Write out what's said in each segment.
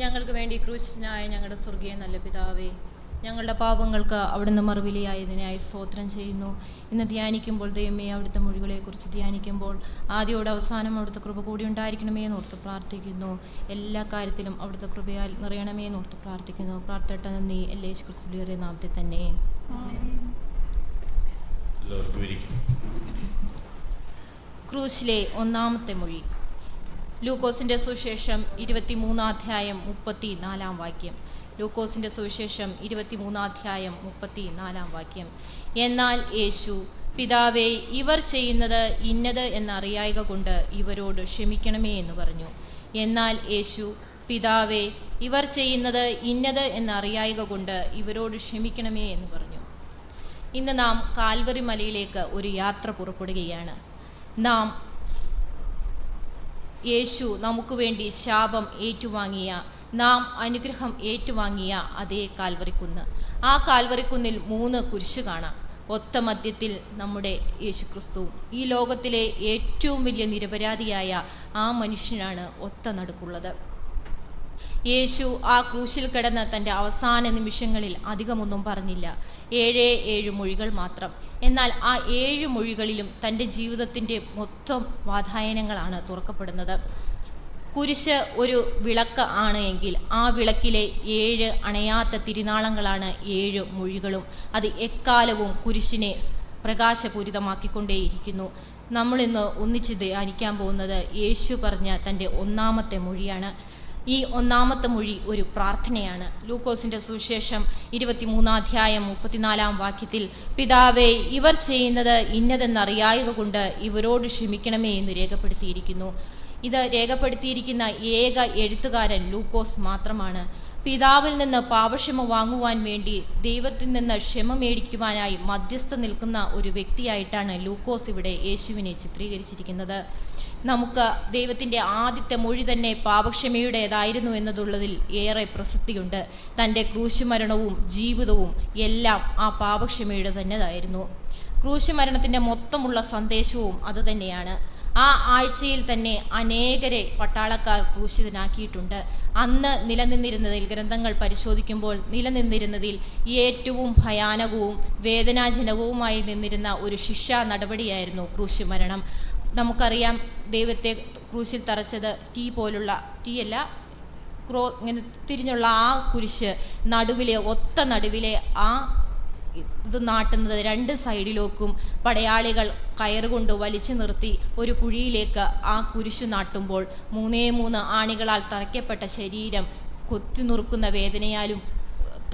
ഞങ്ങൾക്ക് വേണ്ടി ക്രൂശനായ ഞങ്ങളുടെ സ്വർഗീയ നല്ല പിതാവേ ഞങ്ങളുടെ പാപങ്ങൾക്ക് അവിടുന്ന് മറുവിലയായതിനായി സ്തോത്രം ചെയ്യുന്നു. ഇന്ന് ധ്യാനിക്കുമ്പോൾ ദൈവമേ അവിടുത്തെ മൊഴികളെക്കുറിച്ച് ധ്യാനിക്കുമ്പോൾ ആദ്യോടെ അവസാനം അവിടുത്തെ കൃപ കൂടി ഉണ്ടായിരിക്കണമേ എന്നോർത്ത് പ്രാർത്ഥിക്കുന്നു. എല്ലാ കാര്യത്തിലും അവിടുത്തെ കൃപയാൽ നിറയണമേ എന്നോർത്ത് പ്രാർത്ഥിക്കുന്നു. പ്രാർത്ഥട്ട നന്ദി. എല്ലേശ് ക്രിസ്തുലിയറിയ നാമത്തെ തന്നെ. ക്രൂശിലെ ഒന്നാമത്തെ മൊഴി. ലൂക്കോസിന്റെ സുവിശേഷം ഇരുപത്തിമൂന്നാം അധ്യായം മുപ്പത്തി നാലാം വാക്യം. ലൂക്കോസിന്റെ സുവിശേഷം ഇരുപത്തിമൂന്നാം അധ്യായം മുപ്പത്തി നാലാം വാക്യം. എന്നാൽ യേശു പിതാവേ ഇവർ ചെയ്യുന്നത് ഇന്നത് എന്നറിയായക കൊണ്ട് ഇവരോട് ക്ഷമിക്കണമേ എന്ന് പറഞ്ഞു. എന്നാൽ യേശു പിതാവേ ഇവർ ചെയ്യുന്നത് ഇന്നത് എന്നറിയായക കൊണ്ട് ഇവരോട് ക്ഷമിക്കണമേ എന്ന് പറഞ്ഞു. ഇന്ന് നാം കാൽവറി മലയിലേക്ക് ഒരു യാത്ര പുറപ്പെടുകയാണ്. നാം യേശു നമുക്ക് വേണ്ടി ശാപം ഏറ്റുവാങ്ങിയ നാം അനുഗ്രഹം ഏറ്റുവാങ്ങിയ അതേ കാൽവറിക്കുന്ന്. ആ കാൽവറിക്കുന്നിൽ മൂന്ന് കുരിശു കാണാം. ഒത്ത മധ്യത്തിൽ നമ്മുടെ യേശുക്രിസ്തു. ഈ ലോകത്തിലെ ഏറ്റവും വലിയ നിരപരാധിയായ ആ മനുഷ്യനാണ് ഒത്ത നടുക്കുള്ളത്. യേശു ആ ക്രൂശിൽ കിടന്ന തന്റെ അവസാന നിമിഷങ്ങളിൽ അധികമൊന്നും പറഞ്ഞില്ല. ഏഴേ ഏഴ് മൊഴികൾ മാത്രം. എന്നാൽ ആ ഏഴ് മൊഴികളിലും തന്റെ ജീവിതത്തിന്റെ മൊത്തം വാതായനങ്ങളാണ് തുറക്കപ്പെടുന്നത്. കുരിശ് ഒരു വിളക്ക് ആണ് എങ്കിൽ ആ വിളക്കിലെ ഏഴ് അണയാത്ത തിരുനാളങ്ങളാണ് ഏഴ് മൊഴികളും. അത് എക്കാലവും കുരിശിനെ പ്രകാശപൂരിതമാക്കിക്കൊണ്ടേയിരിക്കുന്നു. നമ്മളിന്ന് ഒന്നിച്ച് ധ്യാനിക്കാൻ പോകുന്നത് യേശു പറഞ്ഞ തന്റെ ഒന്നാമത്തെ മൊഴിയാണ്. ഈ ഒന്നാമത്തെ മൊഴി ഒരു പ്രാർത്ഥനയാണ്. ലൂക്കോസിന്റെ സുവിശേഷം ഇരുപത്തിമൂന്നാം അധ്യായം മുപ്പത്തിനാലാം വാക്യത്തിൽ പിതാവെ ഇവർ ചെയ്യുന്നത് ഇന്നതെന്നറിയായക കൊണ്ട് ഇവരോട് ക്ഷമിക്കണമേ എന്ന് രേഖപ്പെടുത്തിയിരിക്കുന്നു. ഇത് രേഖപ്പെടുത്തിയിരിക്കുന്ന ഏക എഴുത്തുകാരൻ ലൂക്കോസ് മാത്രമാണ്. പിതാവിൽ നിന്ന് പാപക്ഷമ വാങ്ങുവാൻ വേണ്ടി ദൈവത്തിൽ നിന്ന് ക്ഷമ മേടിക്കുവാനായി മധ്യസ്ഥ നിൽക്കുന്ന ഒരു വ്യക്തിയായിട്ടാണ് ലൂക്കോസ് ഇവിടെ യേശുവിനെ ചിത്രീകരിച്ചിരിക്കുന്നത്. നമുക്ക് ദൈവത്തിന്റെ ആദ്യത്തെ മൊഴി തന്നെ പാപക്ഷമയുടേതായിരുന്നു എന്നതുള്ളതിൽ ഏറെ പ്രസക്തിയുണ്ട്. തന്റെ ക്രൂശുമരണവും ജീവിതവും എല്ലാം ആ പാപക്ഷമയുടെ തന്നെതായിരുന്നു. ക്രൂശുമരണത്തിന്റെ മൊത്തമുള്ള സന്ദേശവും അതുതന്നെയാണ് ആ ആഴ്ചയിൽ തന്നെ അനേകരെ പട്ടാളക്കാർ ക്രൂശിതനാക്കിയിട്ടുണ്ട്. അന്ന് നിലനിന്നിരുന്നതിൽ ഗ്രന്ഥങ്ങൾ പരിശോധിക്കുമ്പോൾ നിലനിന്നിരുന്നതിൽ ഏറ്റവും ഭയാനകവും വേദനാജനകവുമായി നിന്നിരുന്ന ഒരു ശിക്ഷാ നടപടിയായിരുന്നു ക്രൂശുമരണം. നമുക്കറിയാം ദൈവത്തെ ക്രൂശിൽ തറച്ചത് തീ പോലുള്ള തീയല്ല ക്രോ ഇങ്ങനെ തിരിഞ്ഞുള്ള ആ കുരിശ് നടുവിലെ ഒത്ത നടുവിലെ ആ ഇത് നാട്ടുന്നത് രണ്ട് സൈഡിലേക്കും പടയാളികൾ കയറുകൊണ്ട് വലിച്ചു നിർത്തി ഒരു കുഴിയിലേക്ക് ആ കുരിശു നാട്ടുമ്പോൾ മൂന്നേ മൂന്ന് ആണികളാൽ തറയ്ക്കപ്പെട്ട ശരീരം കൊത്തി നുറുക്കുന്ന വേദനയാലും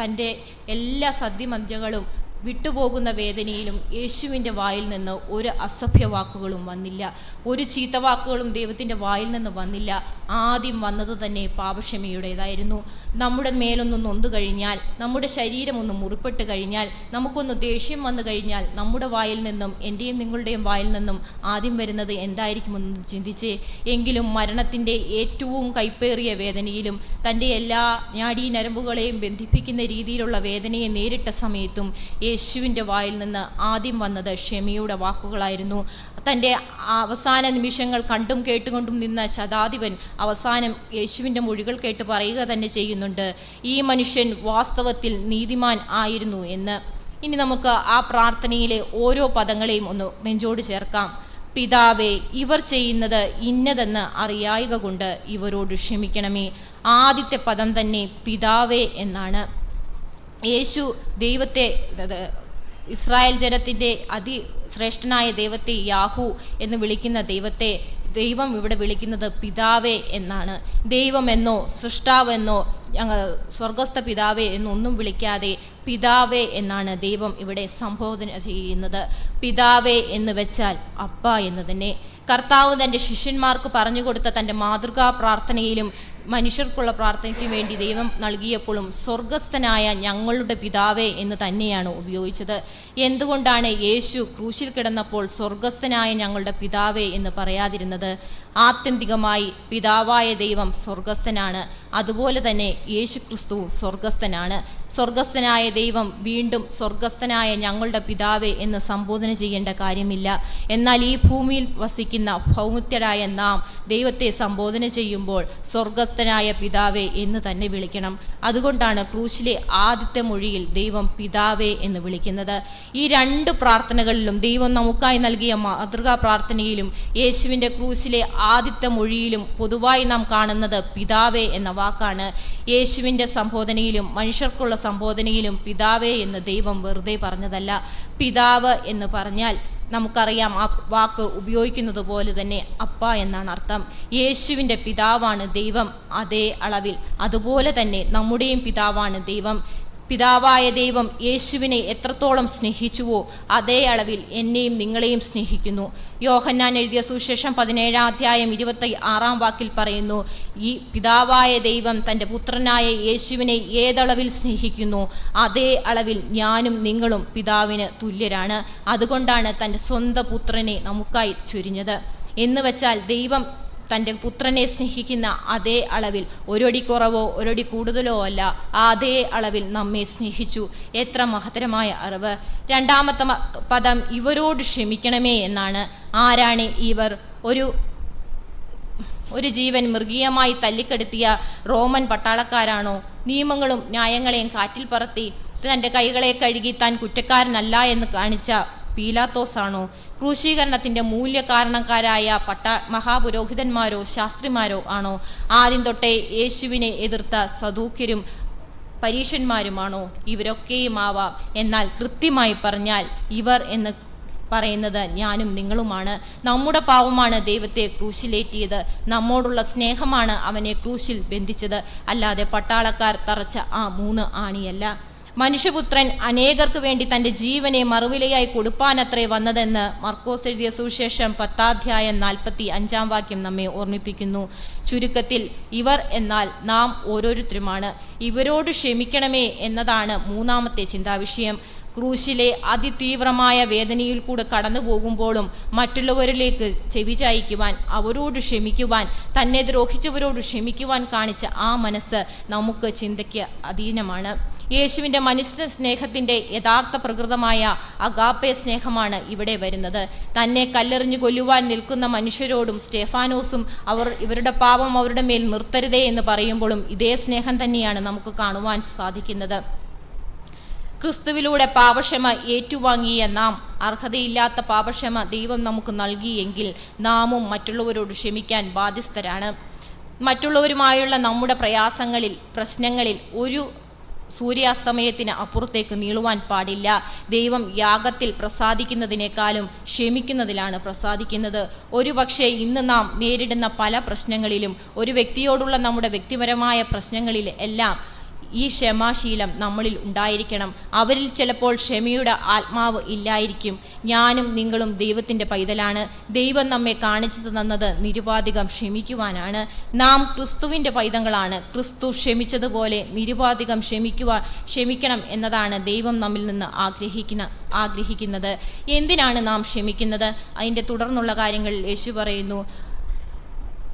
തന്റെ എല്ലാ സദ്യമജ്ജകളും വിട്ടുപോകുന്ന വേദനയിലും യേശുവിന്റെ വായിൽ നിന്ന് ഒരു അസഭ്യ വാക്കുകളും വന്നില്ല. ഒരു ചീത്ത വാക്കുകളും ദൈവത്തിന്റെ വായിൽ നിന്ന് വന്നില്ല. ആദ്യം വന്നത് തന്നെ പാപക്ഷമയുടേതായിരുന്നു. നമ്മുടെ മേലൊന്ന് നൊന്തു കഴിഞ്ഞാൽ നമ്മുടെ ശരീരം ഒന്ന് മുറിപ്പെട്ട് കഴിഞ്ഞാൽ നമുക്കൊന്ന് ദേഷ്യം വന്നു കഴിഞ്ഞാൽ നമ്മുടെ വായിൽ നിന്നും എന്റെയും നിങ്ങളുടെയും വായിൽ നിന്നും ആദ്യം വരുന്നത് എന്തായിരിക്കുമെന്ന് ചിന്തിച്ച്. എങ്കിലും മരണത്തിന്റെ ഏറ്റവും കൈപ്പേറിയ വേദനയിലും തന്റെ എല്ലാ ഞാടീ നരമ്പുകളെയും ബന്ധിപ്പിക്കുന്ന രീതിയിലുള്ള വേദനയെ നേരിട്ട സമയത്തും യേശുവിന്റെ വായിൽ നിന്ന് ആദ്യം വന്നത് ക്ഷമയുടെ വാക്കുകളായിരുന്നു. തന്റെ അവസാന നിമിഷങ്ങൾ കണ്ടും കേട്ടുകൊണ്ടും നിന്ന ശതാധിപൻ അവസാനം യേശുവിന്റെ മൊഴികൾ കേട്ട് പറയുക തന്നെ ചെയ്യുന്നുണ്ട്. ഈ മനുഷ്യൻ വാസ്തവത്തിൽ നീതിമാൻ ആയിരുന്നു എന്ന്. ഇനി നമുക്ക് ആ പ്രാർത്ഥനയിലെ ഓരോ പദങ്ങളെയും ഒന്ന് നെഞ്ചോട് ചേർക്കാം. പിതാവേ ഇവർ ചെയ്യുന്നത് ഇന്നതെന്ന് അറിയായക കൊണ്ട് ഇവരോട് ക്ഷമിക്കണമേ. ആദ്യത്തെ പദം തന്നെ പിതാവേ എന്നാണ്. യേശു ദൈവത്തെ ഇസ്രായേൽ ജനത്തിന്റെ അതിശ്രേഷ്ഠനായ ദൈവത്തെ യാഹു എന്ന് വിളിക്കുന്ന ദൈവത്തെ ദൈവം ഇവിടെ വിളിക്കുന്നത് പിതാവേ എന്നാണ്. ദൈവമെന്നോ സൃഷ്ടാവെന്നോ ഞങ്ങൾ സ്വർഗസ്ഥ പിതാവേ എന്നൊന്നും വിളിക്കാതെ പിതാവേ എന്നാണ് ദൈവം ഇവിടെ സംബോധന ചെയ്യുന്നത്. പിതാവേ എന്ന് വെച്ചാൽ അപ്പ എന്ന് തന്നെ. കർത്താവ് തന്റെ ശിഷ്യന്മാർക്ക് പറഞ്ഞു കൊടുത്ത തന്റെ മാതൃകാ പ്രാർത്ഥനയിലും മനുഷ്യർക്കുള്ള പ്രാർത്ഥനയ്ക്ക് വേണ്ടി ദൈവം നൽകിയപ്പോഴും സ്വർഗസ്ഥനായ ഞങ്ങളുടെ പിതാവേ എന്ന് തന്നെയാണ് ഉപയോഗിച്ചത്. എന്തുകൊണ്ടാണ് യേശു ക്രൂശിൽ കിടന്നപ്പോൾ സ്വർഗസ്ഥനായ ഞങ്ങളുടെ പിതാവേ എന്ന് പറയാതിരുന്നത്? ആത്യന്തികമായി പിതാവായ ദൈവം സ്വർഗസ്ഥനാണ്. അതുപോലെ തന്നെ യേശു ക്രിസ്തു സ്വർഗസ്ഥനാണ്. സ്വർഗസ്ഥനായ ദൈവം വീണ്ടും സ്വർഗസ്ഥനായ ഞങ്ങളുടെ പിതാവേ എന്ന് സംബോധന ചെയ്യേണ്ട കാര്യമില്ല. എന്നാൽ ഈ ഭൂമിയിൽ വസിക്കുന്ന ഭൗമിത്യരായ നാം ദൈവത്തെ സംബോധന ചെയ്യുമ്പോൾ സ്വർഗസ്ഥ സ്വർഗസ്ഥനായ പിതാവേ എന്ന് തന്നെ വിളിക്കണം. അതുകൊണ്ടാണ് ക്രൂശിലെ ആദ്യത്തെ മൊഴിയിൽ ദൈവം പിതാവേ എന്ന് വിളിക്കുന്നത്. ഈ രണ്ട് പ്രാർത്ഥനകളിലും ദൈവം നമുക്കായി നൽകിയ മാതൃകാ പ്രാർത്ഥനയിലും യേശുവിന്റെ ക്രൂശിലെ ആദ്യത്തെ മൊഴിയിലും പൊതുവായി നാം കാണുന്നത് പിതാവേ എന്ന വാക്കാണ്. യേശുവിന്റെ സംബോധനയിലും മനുഷ്യർക്കുള്ള സംബോധനയിലും പിതാവേ എന്ന് ദൈവം വെറുതെ പറഞ്ഞതല്ല. പിതാവ് എന്ന് പറഞ്ഞാൽ നമുക്കറിയാം ആ വാക്ക് ഉപയോഗിക്കുന്നത് പോലെ തന്നെ അപ്പ എന്നാണ് അർത്ഥം. യേശുവിന്റെ പിതാവാണ് ദൈവം അതേ അളവിൽ. അതുപോലെ തന്നെ നമ്മുടെയും പിതാവാണ് ദൈവം. പിതാവായ ദൈവം യേശുവിനെ എത്രത്തോളം സ്നേഹിച്ചുവോ അതേ അളവിൽ എന്നെയും നിങ്ങളെയും സ്നേഹിക്കുന്നു. യോഹന്നാൻ എഴുതിയ സുശേഷം പതിനേഴാം അധ്യായം ഇരുപത്തി ആറാം വാക്കിൽ പറയുന്നു ഈ പിതാവായ ദൈവം തന്റെ പുത്രനായ യേശുവിനെ ഏതളവിൽ സ്നേഹിക്കുന്നു? അതേ അളവിൽ ഞാനും നിങ്ങളും പിതാവിന് തുല്യരാണ്. അതുകൊണ്ടാണ് തന്റെ സ്വന്തം പുത്രനെ നമുക്കായി ചൊരിഞ്ഞത്. എന്ന് വെച്ചാൽ ദൈവം തന്റെ പുത്രനെ സ്നേഹിക്കുന്ന അതേ അളവിൽ ഒരടി കുറവോ ഒരടി കൂടുതലോ അല്ല അതേ അളവിൽ നമ്മെ സ്നേഹിച്ചു. എത്ര മഹത്തരമായ അറിവ്. രണ്ടാമത്തെ പദം ഇവരോട് ക്ഷമിക്കണമേ എന്നാണ്. ആരാണ് ഇവർ? ഒരു ഒരു ജീവൻ മൃഗീയമായി തല്ലിക്കെടുത്തിയ റോമൻ പട്ടാളക്കാരാണോ? നിയമങ്ങളും ന്യായങ്ങളെയും കാറ്റിൽ പറത്തി തന്റെ കൈകളെ കഴുകി താൻ കുറ്റക്കാരനല്ല എന്ന് കാണിച്ച പീലാത്തോസാണോ? ക്രൂശീകരണത്തിന്റെ മൂല്യകാരണക്കാരായ പട്ട മഹാപുരോഹിതന്മാരോ ശാസ്ത്രിമാരോ ആണോ? ആദ്യം തൊട്ടേ യേശുവിനെ എതിർത്ത സദൂക്യരും പരീഷന്മാരുമാണോ ഇവരൊക്കെയും ആവാം. എന്നാൽ കൃത്യമായി പറഞ്ഞാൽ ഇവർ എന്ന് പറയുന്നത് ഞാനും നിങ്ങളുമാണ്. നമ്മുടെ പാവമാണ് ദൈവത്തെ ക്രൂശിലേറ്റിയത്. നമ്മോടുള്ള സ്നേഹമാണ് അവനെ ക്രൂശിൽ ബന്ധിച്ചത്. അല്ലാതെ പട്ടാളക്കാർ തറച്ച ആ മൂന്ന് ആണിയല്ല. മനുഷ്യപുത്രൻ അനേകർക്ക് വേണ്ടി തന്റെ ജീവനെ മറുവിലയായി കൊടുപ്പാനത്രേ വന്നതെന്ന് മർക്കോസ് എഴുതിയ സുവിശേഷം പത്താധ്യായം നാൽപ്പത്തി അഞ്ചാം വാക്യം നമ്മെ ഓർമ്മിപ്പിക്കുന്നു. ചുരുക്കത്തിൽ ഇവർ എന്നാൽ നാം ഓരോരുത്തരുമാണ്. ഇവരോട് ക്ഷമിക്കണമേ എന്നതാണ് മൂന്നാമത്തെ ചിന്താവിഷയം. ക്രൂശിലെ അതിതീവ്രമായ വേദനയിൽ കൂടെ കടന്നു പോകുമ്പോഴും മറ്റുള്ളവരിലേക്ക് ചെവി ചായ്ക്കുവാൻ അവരോട് ക്ഷമിക്കുവാൻ തന്നെ ദ്രോഹിച്ചവരോട് ക്ഷമിക്കുവാൻ കാണിച്ച ആ മനസ്സ് നമുക്ക് ചിന്തയ്ക്ക് അധീനമാണ്. യേശുവിന്റെ മനുഷ്യ സ്നേഹത്തിന്റെ യഥാർത്ഥ പ്രകൃതമായ അഗാപ്പെ സ്നേഹമാണ് ഇവിടെ വരുന്നത്. തന്നെ കല്ലെറിഞ്ഞു കൊല്ലുവാൻ നിൽക്കുന്ന മനുഷ്യരോടും സ്റ്റെഫാനോസും അവർ ഇവരുടെ പാപം അവരുടെ മേൽ നിർത്തരുതേ എന്ന് പറയുമ്പോഴും ഇതേ സ്നേഹം തന്നെയാണ് നമുക്ക് കാണുവാൻ സാധിക്കുന്നത്. ക്രിസ്തുവിലൂടെ പാപക്ഷമ ഏറ്റുവാങ്ങിയ നാം അർഹതയില്ലാത്ത പാപക്ഷമ ദൈവം നമുക്ക് നൽകിയെങ്കിൽ നാമും മറ്റുള്ളവരോട് ക്ഷമിക്കാൻ ബാധ്യസ്ഥരാണ്. മറ്റുള്ളവരുമായുള്ള നമ്മുടെ പ്രയാസങ്ങളിൽ പ്രശ്നങ്ങളിൽ ഒരു സൂര്യാസ്തമയത്തിന് അപ്പുറത്തേക്ക് നീളുവാൻ പാടില്ല. ദൈവം യാഗത്തിൽ പ്രസാദിക്കുന്നതിനേക്കാളും ക്ഷമിക്കുന്നതിലാണ് പ്രസാദിക്കുന്നത്. ഒരുപക്ഷെ ഇന്ന് നാം നേരിടുന്ന പല പ്രശ്നങ്ങളിലും ഒരു വ്യക്തിയോടുള്ള നമ്മുടെ വ്യക്തിപരമായ പ്രശ്നങ്ങളിൽ എല്ലാം ഈ ക്ഷമാശീലം നമ്മളിൽ ഉണ്ടായിരിക്കണം. അവരിൽ ചിലപ്പോൾ ക്ഷമയുടെ ആത്മാവ് ഇല്ലായിരിക്കും. ഞാനും നിങ്ങളും ദൈവത്തിന്റെ പൈതലാണ്. ദൈവം നമ്മെ കാണിച്ചു തന്നത് നിരുപാധികം ക്ഷമിക്കുവാനാണ്. നാം ക്രിസ്തുവിന്റെ പൈതങ്ങളാണ്. ക്രിസ്തു ക്ഷമിച്ചതുപോലെ നിരുപാധികം ക്ഷമിക്കുവാൻ ക്ഷമിക്കണം എന്നതാണ് ദൈവം നമ്മിൽ നിന്ന് ആഗ്രഹിക്കുന്ന ആഗ്രഹിക്കുന്നത്. എന്തിനാണ് നാം ക്ഷമിക്കുന്നത്? അതിന്റെ തുടർന്നുള്ള കാര്യങ്ങൾ യേശു പറയുന്നു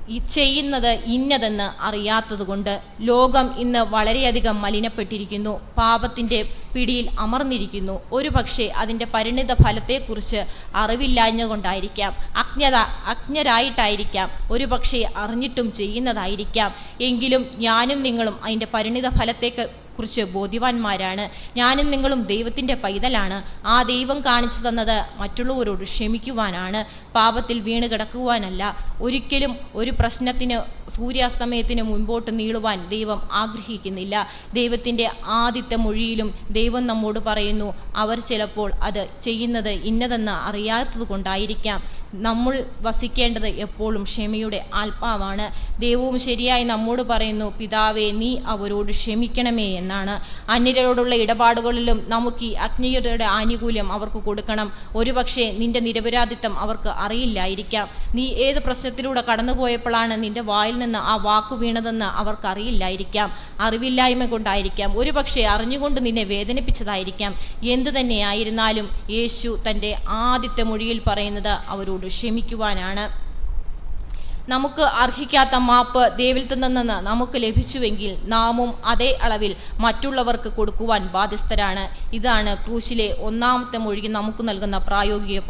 ഈ ചെയ്യുന്നത് ഇന്നതെന്ന് അറിയാത്തതുകൊണ്ട് ലോകം ഇന്ന് വളരെയധികം മലിനപ്പെട്ടിരിക്കുന്നു. പാപത്തിന്റെ പിടിയിൽ അമർന്നിരിക്കുന്നു. ഒരു പക്ഷേ അതിന്റെ പരിണിത ഫലത്തെക്കുറിച്ച് അറിവില്ലാഞ്ഞുകൊണ്ടായിരിക്കാം. അജ്ഞത അജ്ഞരായിട്ടായിരിക്കാം. ഒരു പക്ഷേ അറിഞ്ഞിട്ടും ചെയ്യുന്നതായിരിക്കാം. എങ്കിലും ഞാനും നിങ്ങളും അതിന്റെ പരിണിത ഫലത്തെ കുറിച്ച് ബോധ്യവാന്മാരാണ്. ഞാനും നിങ്ങളും ദൈവത്തിന്റെ പൈതലാണ്. ആ ദൈവം കാണിച്ചു തന്നത് മറ്റുള്ളവരോട് ക്ഷമിക്കുവാനാണ്. പാപത്തിൽ വീണ് കിടക്കുവാനല്ല. ഒരിക്കലും ഒരു പ്രശ്നത്തിന് സൂര്യാസ്തമയത്തിന് മുൻപോട്ട് നീളുവാൻ ദൈവം ആഗ്രഹിക്കുന്നില്ല. ദൈവത്തിന്റെ ആദ്യത്തെ മൊഴിയിലും ദൈവം നമ്മോട് പറയുന്നു അവർ ചിലപ്പോൾ അത് ചെയ്യുന്നത് ഇന്നതെന്ന് അറിയാത്തത് കൊണ്ടായിരിക്കാം നമ്മൾ വസിക്കേണ്ടത് എപ്പോഴും ക്ഷമയുടെ ആത്മാവാണ്. ദൈവവും ശരിയായി നമ്മോട് പറയുന്നു പിതാവേ നീ അവരോട് ക്ഷമിക്കണമേ എന്നാണ്. അന്യരോടുള്ള ഇടപാടുകളിലും നമുക്ക് ഈ അഗ്നിയുടെ ആനുകൂല്യം അവർക്ക് കൊടുക്കണം. ഒരുപക്ഷെ നിന്റെ നിരപരാധിത്വം അവർക്ക് അറിയില്ലായിരിക്കാം. നീ ഏത് പ്രശ്നത്തിലൂടെ കടന്നുപോയപ്പോഴാണ് നിന്റെ വായിൽ നിന്ന് ആ വാക്ക് വീണതെന്ന് അവർക്ക് അറിയില്ലായിരിക്കാം. അറിവില്ലായ്മ കൊണ്ടായിരിക്കാം. ഒരുപക്ഷെ അറിഞ്ഞുകൊണ്ട് നിന്നെ വേദനിപ്പിച്ചതായിരിക്കാം. എന്തു തന്നെയായിരുന്നാലും യേശു തന്റെ ആദ്യത്തെ മൊഴിയിൽ പറയുന്നത് അവരോട് ക്ഷമിക്കുവാനാണ്. നമുക്ക് അർഹിക്കാത്ത മാപ്പ് ദൈവത്തിൽ നിന്ന് നമുക്ക് ലഭിച്ചുവെങ്കിൽ നാമും അതേ അളവിൽ മറ്റുള്ളവർക്ക് കൊടുക്കുവാൻ ബാധ്യസ്ഥരാണ്. ഇതാണ് ക്രൂശിലെ ഒന്നാമത്തെ മൊഴികി നമുക്ക് നൽകുന്ന പ്രായോഗിക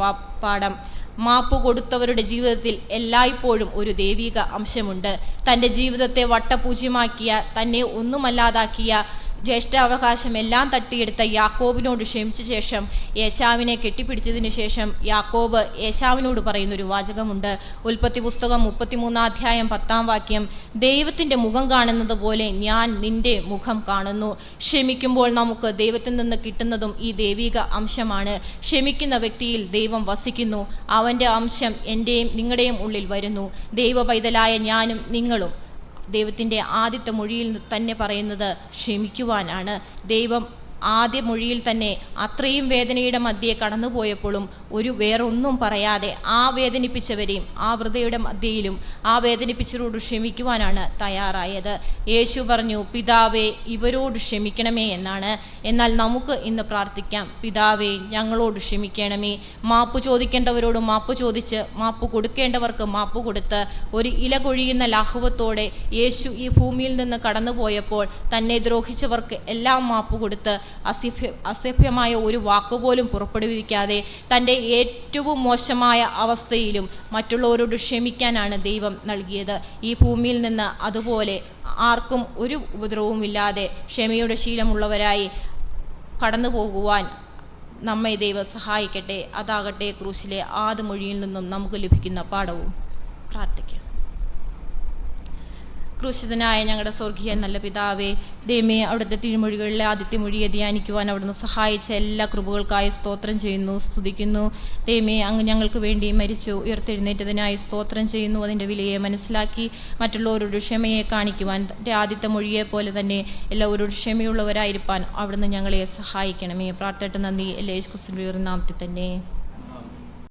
പാഠം. മാപ്പ് കൊടുത്തവരുടെ ജീവിതത്തിൽ എല്ലായ്പ്പോഴും ഒരു ദൈവിക അംശമുണ്ട്. തന്റെ ജീവിതത്തെ വട്ടപൂജ്യമാക്കിയ തന്നെ ഒന്നുമല്ലാതാക്കിയ ജ്യേഷ്ഠാവകാശം എല്ലാം തട്ടിയെടുത്ത യാക്കോബിനോട് ക്ഷമിച്ച ശേഷം യേശാവിനെ കെട്ടിപ്പിടിച്ചതിന് ശേഷം യാക്കോബ് യേശാവിനോട് പറയുന്നൊരു വാചകമുണ്ട്. ഉൽപ്പത്തി പുസ്തകം മുപ്പത്തിമൂന്നാം അധ്യായം പത്താം വാക്യം ദൈവത്തിന്റെ മുഖം കാണുന്നത് പോലെ ഞാൻ നിന്റെ മുഖം കാണുന്നു. ക്ഷമിക്കുമ്പോൾ നമുക്ക് ദൈവത്തിൽ നിന്ന് കിട്ടുന്നതും ഈ ദൈവിക അംശമാണ്. ക്ഷമിക്കുന്ന വ്യക്തിയിൽ ദൈവം വസിക്കുന്നു. അവന്റെ അംശം എന്റെയും നിങ്ങളുടെയും ഉള്ളിൽ വരുന്നു. ദൈവ പൈതലായ ഞാനും നിങ്ങളും ദൈവത്തിന്റെ ആദ്യത്തെ മൊഴിയിൽ തന്നെ പറയുന്നത് ക്ഷമിക്കുവാനാണ്. ദൈവം ആദ്യ മൊഴിയിൽ തന്നെ അത്രയും വേദനയുടെ മധ്യേ കടന്നുപോയപ്പോഴും ഒരു വേറൊന്നും പറയാതെ ആ വേദനിപ്പിച്ചവരെയും ആ വൃതയുടെ മധ്യയിലും ആ വേദനിപ്പിച്ചവരോട് ക്ഷമിക്കുവാനാണ് തയ്യാറായത്. യേശു പറഞ്ഞു പിതാവേ ഇവരോട് ക്ഷമിക്കണമേ എന്നാണ്. എന്നാൽ നമുക്ക് ഇന്ന് പ്രാർത്ഥിക്കാം പിതാവേ ഞങ്ങളോട് ക്ഷമിക്കണമേ. മാപ്പ് ചോദിക്കേണ്ടവരോട് മാപ്പ് ചോദിച്ച് മാപ്പ് കൊടുക്കേണ്ടവർക്ക് മാപ്പ് കൊടുത്ത് ഒരു ഇല കൊഴിയുന്ന ലാഘവത്തോടെ യേശു ഈ ഭൂമിയിൽ നിന്ന് കടന്നുപോയപ്പോൾ തന്നെ ദ്രോഹിച്ചവർക്ക് എല്ലാം മാപ്പ് കൊടുത്ത് അസഭ്യ അസഭ്യമായ ഒരു വാക്കുപോലും പുറപ്പെടുവിക്കാതെ തന്റെ ഏറ്റവും മോശമായ അവസ്ഥയിലും മറ്റുള്ളവരോട് ക്ഷമിക്കാനാണ് ദൈവം നൽകിയത്. ഈ ഭൂമിയിൽ നിന്ന് അതുപോലെ ആർക്കും ഒരു ഉപദ്രവവുമില്ലാതെ ക്ഷമയുടെ ശീലമുള്ളവരായി കടന്നു പോകുവാൻ നമ്മെ ദൈവം സഹായിക്കട്ടെ. അതാകട്ടെ ക്രൂശിലെ ആദ്യ മൊഴിയിൽ നിന്നും നമുക്ക് ലഭിക്കുന്ന പാഠവും. പ്രാർത്ഥിക്കാം. ക്രൂശിതനായ ഞങ്ങളുടെ സ്വർഗീയ നല്ല പിതാവേ ദൈവമേ അവിടുത്തെ തിരുമൊഴികളിലെ ആദ്യത്തെ മൊഴിയെ ധ്യാനിക്കുവാൻ അവിടുന്ന് സഹായിച്ച എല്ലാ കൃപകൾക്കായി സ്തോത്രം ചെയ്യുന്നു സ്തുതിക്കുന്നു. ദൈവമേ അങ്ങ് ഞങ്ങൾക്ക് വേണ്ടി മരിച്ചു ഉയർത്തെഴുന്നേറ്റതിനായി സ്തോത്രം ചെയ്യുന്നു. അതിന്റെ വിലയെ മനസ്സിലാക്കി മറ്റുള്ളവരോട് ക്ഷമയെ കാണിക്കുവാൻ ആദ്യത്തെ മൊഴിയെ പോലെ തന്നെ എല്ലാവരോട് ക്ഷമയുള്ളവരായിരിക്കാൻ അവിടുന്ന് ഞങ്ങളെ സഹായിക്കണമേ. പ്രാർത്ഥന നന്ദി. എല്ലാ യേശുക്രിസ്തുവിന്റെ നാമത്തിൽ തന്നെ.